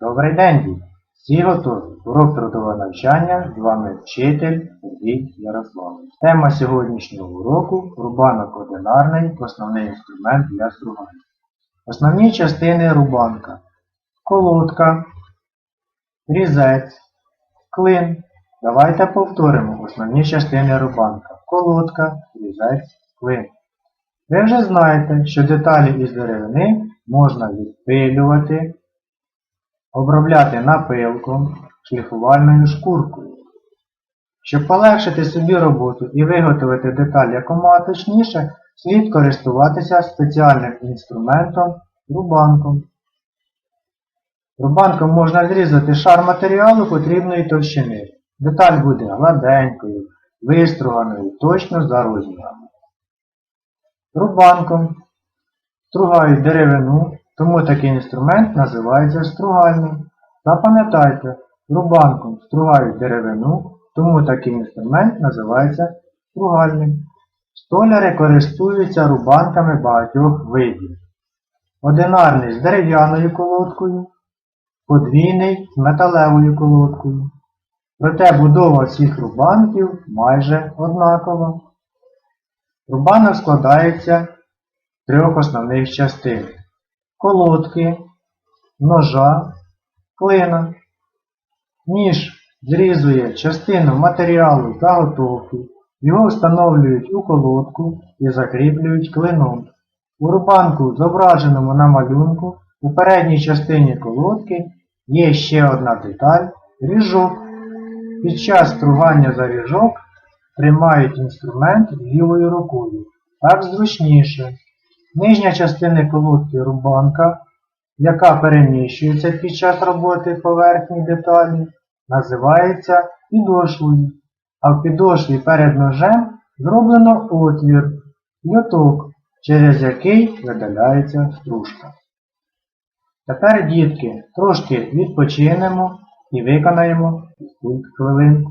Добрий день, діти! Всі готові? Урок трудового навчання, з вами вчитель Сергій Ярославович. Тема сьогоднішнього уроку – рубанок одинарний, основний інструмент для стругання. Основні частини рубанка – колодка, різець, клин. Давайте повторимо основні частини рубанка – колодка, різець, клин. Ви вже знаєте, що деталі із деревини можна відпилювати, обробляти напилком, шліфувальною шкуркою. Щоб полегшити собі роботу і виготовити деталь якомога точніше, слід користуватися спеціальним інструментом рубанком. Рубанком можна зрізати шар матеріалу потрібної товщини. Деталь буде гладенькою, виструганою точно за розмірами. Рубанком стругають деревину, тому такий інструмент називається стругальним. Запам'ятайте, рубанком стругають деревину, тому такий інструмент називається стругальним. Столяри користуються рубанками багатьох видів. Одинарний з дерев'яною колодкою, подвійний з металевою колодкою. Проте будова всіх рубанків майже однакова. Рубанок складається з трьох основних частин колодки, ножа, клина. Ніж зрізує частину матеріалу заготовки, його встановлюють у колодку і закріплюють клином. У рубанку, зображеному на малюнку, у передній частині колодки є ще одна деталь ріжок. Під час стругання за ріжок тримають інструмент лівою рукою. Так зручніше. Нижня частина колодки рубанка, яка переміщується під час роботи поверхні деталі, називається підошвою, а в підошві перед ножем зроблено отвір, льоток, через який видаляється стружка. Тепер, дітки, трошки відпочинемо і виконаємо фізкульт хвилинку.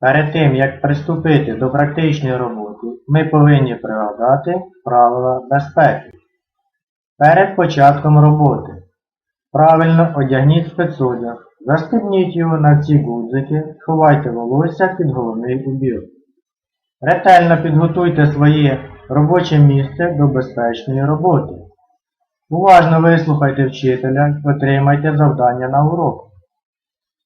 Перед тим, як приступити до практичної роботи, ми повинні пригадати правила безпеки. Перед початком роботи правильно одягніть спецодяг, застебніть його на всі гудзики, сховайте волосся під головний убір. Ретельно підготуйте своє робоче місце до безпечної роботи. Уважно вислухайте вчителя і отримайте завдання на урок.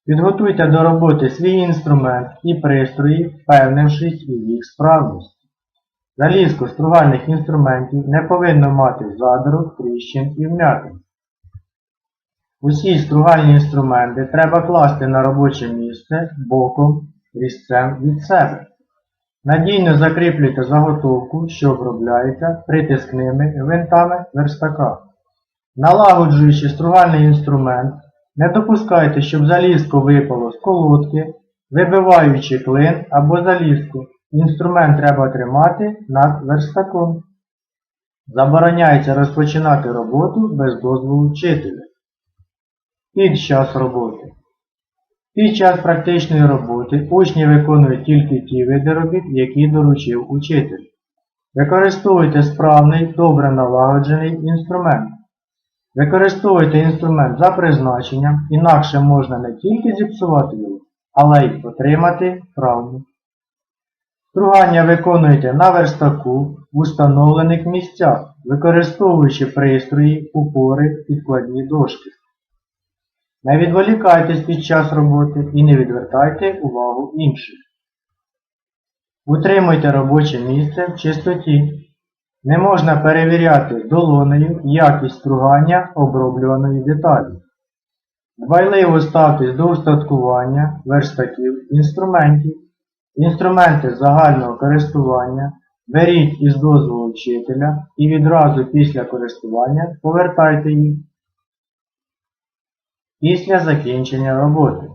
Підготуйте до роботи свій інструмент і пристрої, впевнившись у їх справності. Залізку стругальних інструментів не повинно мати задру, тріщин і вмятин. Усі стругальні інструменти треба класти на робоче місце боком, різцем від себе. Надійно закріплюйте заготовку, що обробляється притискними гвинтами верстака. Налагоджуючи стругальний інструмент, не допускайте, щоб залізко випало з колодки, вибиваючи клин або залізку. Інструмент треба тримати над верстаком. Забороняється розпочинати роботу без дозволу вчителя. Під час роботи. Під час практичної роботи учні виконують тільки ті види робіт, які доручив учитель. Використовуйте справний, добре налагоджений інструмент. Використовуйте інструмент за призначенням, інакше можна не тільки зіпсувати його, але й отримати травму. Стругання виконуйте на верстаку в установлених місцях, використовуючи пристрої, упори, підкладні дошки. Не відволікайтесь під час роботи і не відвертайте увагу інших. Утримуйте робоче місце в чистоті. Не можна перевіряти долонею якість стругання оброблюваної деталі. Дбайливо ставтесь до устаткування верстаків, інструментів, інструменти загального користування, беріть із дозволу вчителя і відразу після користування повертайте їх. Після закінчення роботи.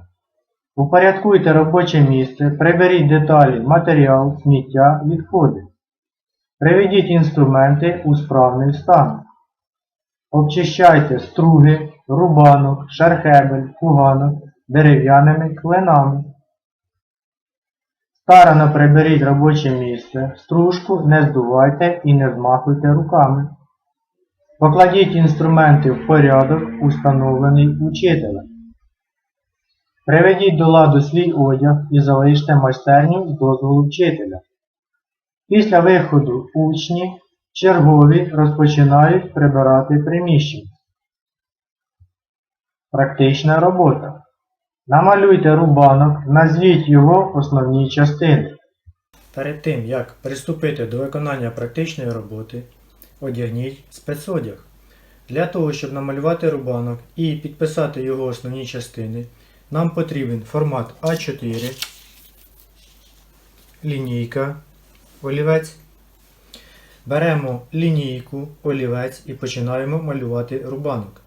Упорядкуйте робоче місце, приберіть деталі, матеріал, сміття, відходи. Приведіть інструменти у справний стан. Обчищайте струги, рубанок, шархебель, фуганок дерев'яними клинами. Старано приберіть робоче місце, стружку не здувайте і не змахуйте руками. Покладіть інструменти в порядок, установлений учителем. Приведіть до ладу свій одяг і залиште майстерню з дозволу вчителя. Після виходу учні чергові розпочинають прибирати приміщення. Практична робота. Намалюйте рубанок, назвіть його основні частини. Перед тим, як приступити до виконання практичної роботи, одягніть спецодяг. Для того, щоб намалювати рубанок і підписати його основні частини, нам потрібен формат А4, лінійка, олівець. Беремо лінійку, олівець і починаємо малювати рубанок.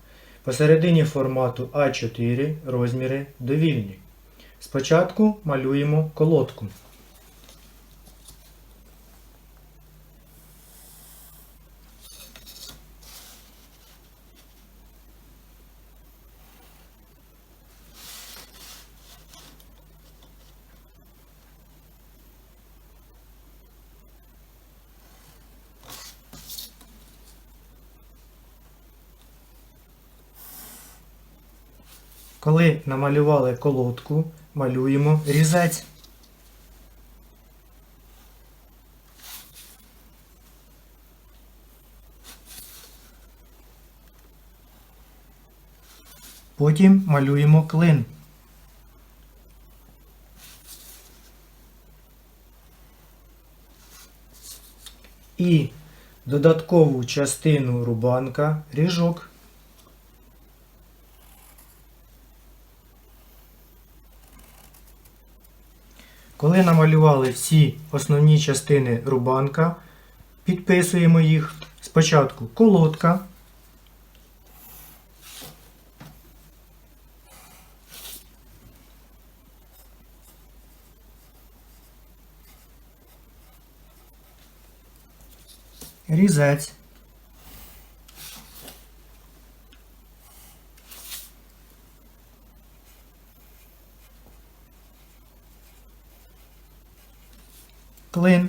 Посередині формату А4 розміри довільні. Спочатку малюємо колодку. Коли намалювали колодку, малюємо різець. Потім малюємо клин. І додаткову частину рубанка ріжок. Коли намалювали всі основні частини рубанка, підписуємо їх. Спочатку колодка. Різець. Клин.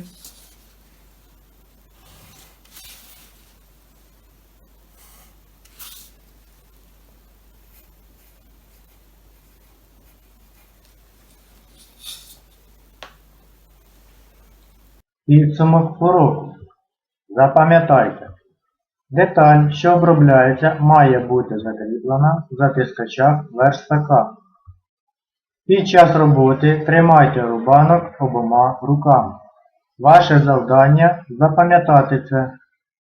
Підсумок уроку. Запам'ятайте. Деталь, що обробляється, має бути закріплена в затискачах верстака. Під час роботи тримайте рубанок обома руками. Ваше завдання запам'ятати це